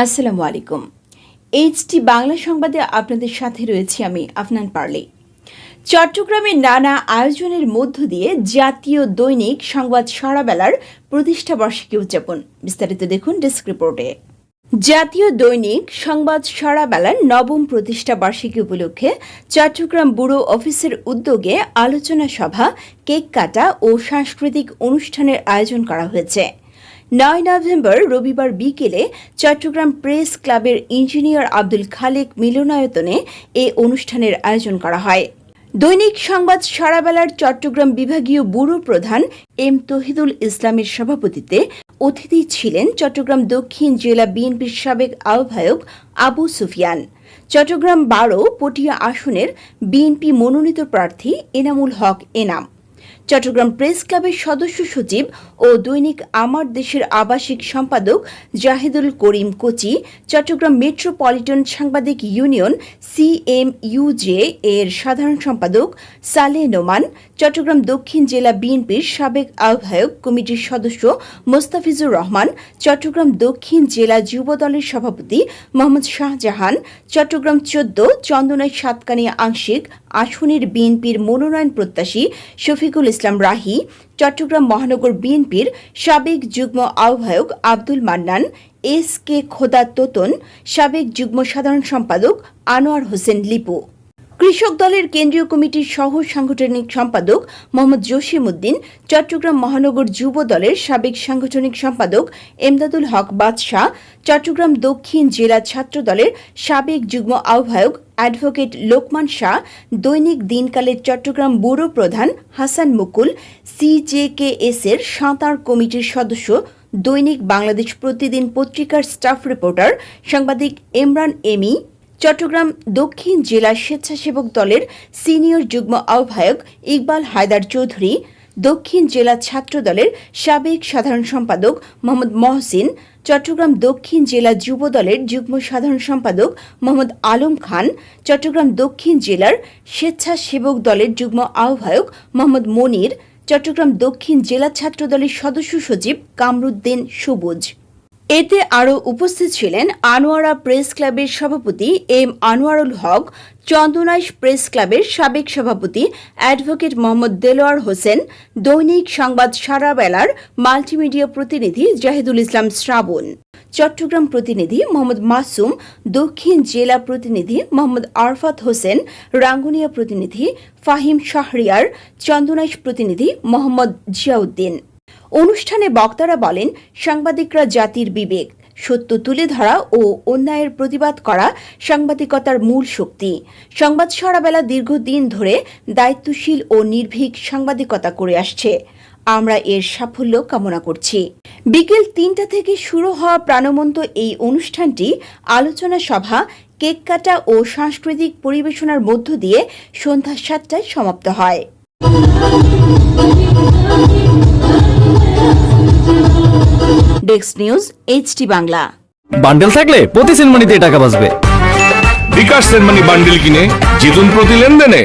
আসসালামু আলাইকুম। এইচটি বাংলা সংবাদে আপনাদের সাথে রয়েছি আমি আফনান পার্লে। চট্টগ্রামে নানা আয়োজনের মধ্য দিয়ে জাতীয় দৈনিক সংবাদ সারাবেলার প্রতিষ্ঠা বার্ষিকী উদযাপন। বিস্তারিত দেখুন ডেস্ক রিপোর্টে। জাতীয় দৈনিক সংবাদ সারাবেলার নবম প্রতিষ্ঠা বার্ষিকী উপলক্ষে চট্টগ্রাম ব্যুরো অফিসের উদ্যোগে আলোচনা সভা, কেক কাটা ও সাংস্কৃতিক অনুষ্ঠানের আয়োজন করা হয়েছে। নয় নভেম্বর রবিবার বিকেলে চট্টগ্রাম প্রেস ক্লাবের ইঞ্জিনিয়ার আব্দুল খালেক মিলনায়তনে এ অনুষ্ঠানের আয়োজন করা হয়। দৈনিক সংবাদ সারাবেলার চট্টগ্রাম বিভাগীয় ব্যুরো প্রধান এম তহিদুল ইসলামের সভাপতিত্বে অতিথি ছিলেন চট্টগ্রাম দক্ষিণ জেলা বিএনপির সাবেক আহ্বায়ক আবু সুফিয়ান। চট্টগ্রাম বারো পটিয়া আসনের বিএনপি মনোনীত প্রার্থী এনামুল হক এনাম। চট্টগ্রাম প্রেস ক্লাবের সদস্য সচিব ও দৈনিক আমার দেশের আবাসিক সম্পাদক জাহিদুল করিম কোচি, চট্টগ্রাম মেট্রোপলিটন সাংবাদিক ইউনিয়ন সিএমইউজে এর সাধারণ সম্পাদক সালে নোমান, চট্টগ্রাম দক্ষিণ জেলা বিএনপির সাবেক আহ্বায়ক কমিটির সদস্য মোস্তাফিজুর রহমান, চট্টগ্রাম দক্ষিণ জেলা যুব দলের সভাপতি মোহাম্মদ শাহজাহান, চট্টগ্রাম চোদ্দ চন্দনাই সাতকানিয়া আংশিক আসনের বিএনপির মনোনয়ন প্রত্যাশী শফিকুল ইসলাম রাহি, চট্টগ্রাম মহানগর বিএনপির সাবেক যুগ্ম আহ্বায়ক আব্দুল মান্নান, এস কে খোদা তোতন, সাবেক যুগ্ম সাধারণ সম্পাদক আনোয়ার হোসেন লিপু। কৃষক দলের কেন্দ্রীয় কমিটির সহ সাংগঠনিক সম্পাদক মোহাম্মদ জসিম উদ্দিন চট্টগ্রাম মহানগর যুব দলের সাবেক সাংগঠনিক সম্পাদক এমদাদুল হক বাদশাহ, চট্টগ্রাম দক্ষিণ জেলা ছাত্র দলের সাবেক যুগ্ম আহ্বায়ক অ্যাডভোকেট লোকমান শাহ, দৈনিক দিনকালের চট্টগ্রাম ব্যুরো প্রধান হাসান মুকুল সিজেকেএস এর সাঁতার কমিটির সদস্য, দৈনিক বাংলাদেশ প্রতিদিন পত্রিকার স্টাফ রিপোর্টার সাংবাদিক ইমরান এমি চট্টগ্রাম দক্ষিণ জেলা স্বেচ্ছাসেবক দলের সিনিয়র যুগ্ম আহ্বায়ক ইকবাল হায়দার চৌধুরী, দক্ষিণ জেলা ছাত্র দলের সাবেক সাধারণ সম্পাদক মোহাম্মদ মহসিন, চট্টগ্রাম দক্ষিণ জেলা যুব দলের যুগ্ম সাধারণ সম্পাদক মোহাম্মদ আলম খান, চট্টগ্রাম দক্ষিণ জেলার স্বেচ্ছাসেবক দলের যুগ্ম আহ্বায়ক মোহাম্মদ মনির, চট্টগ্রাম দক্ষিণ জেলা ছাত্র দলের সদস্য সচিব কামরুদ্দিন সবুজ। এতে আরও উপস্থিত ছিলেন আনোয়ারা প্রেস ক্লাবের সভাপতি এম আনোয়ারুল হক, চন্দনাইশ প্রেস ক্লাবের সাবেক সভাপতি অ্যাডভোকেট মোহাম্মদ দেলোয়ার হোসেন, দৈনিক সংবাদ সারাবেলার মাল্টিমিডিয়া প্রতিনিধি জাহিদুল ইসলাম শ্রাবণ, চট্টগ্রাম প্রতিনিধি মোহাম্মদ মাসুম, দক্ষিণ জেলা প্রতিনিধি মোহাম্মদ আরফাত হোসেন, রাঙ্গুনিয়া প্রতিনিধি ফাহিম শাহরিয়ার, চন্দনাইশ প্রতিনিধি মোহাম্মদ জিয়াউদ্দিন। অনুষ্ঠানে বক্তারা বলেন, সাংবাদিকরা জাতির বিবেক, সত্য তুলে ধরা ও অন্যায়ের প্রতিবাদ করা সাংবাদিকতার মূল শক্তি। সংবাদ সরাবেলা দীর্ঘদিন ধরে দায়িত্বশীল ও নির্ভীক সাংবাদিকতা করে আসছে। আমরা এর সাফল্য কামনা করছি। বিকেল তিনটা থেকে শুরু হওয়া প্রাণবন্ত এই অনুষ্ঠানটি আলোচনা সভা, কেক কাটা ও সাংস্কৃতিক পরিবেশনার মধ্য দিয়ে সন্ধ্যা সাতটায় সমাপ্ত হয়। Desk news HT Bangla bundle থাকলে প্রতি সিনেমানিতে টাকা বাঁচবে। বিকাশ সেনমানি বান্ডেল কিনে জিতুন প্রতি লেনদেনে।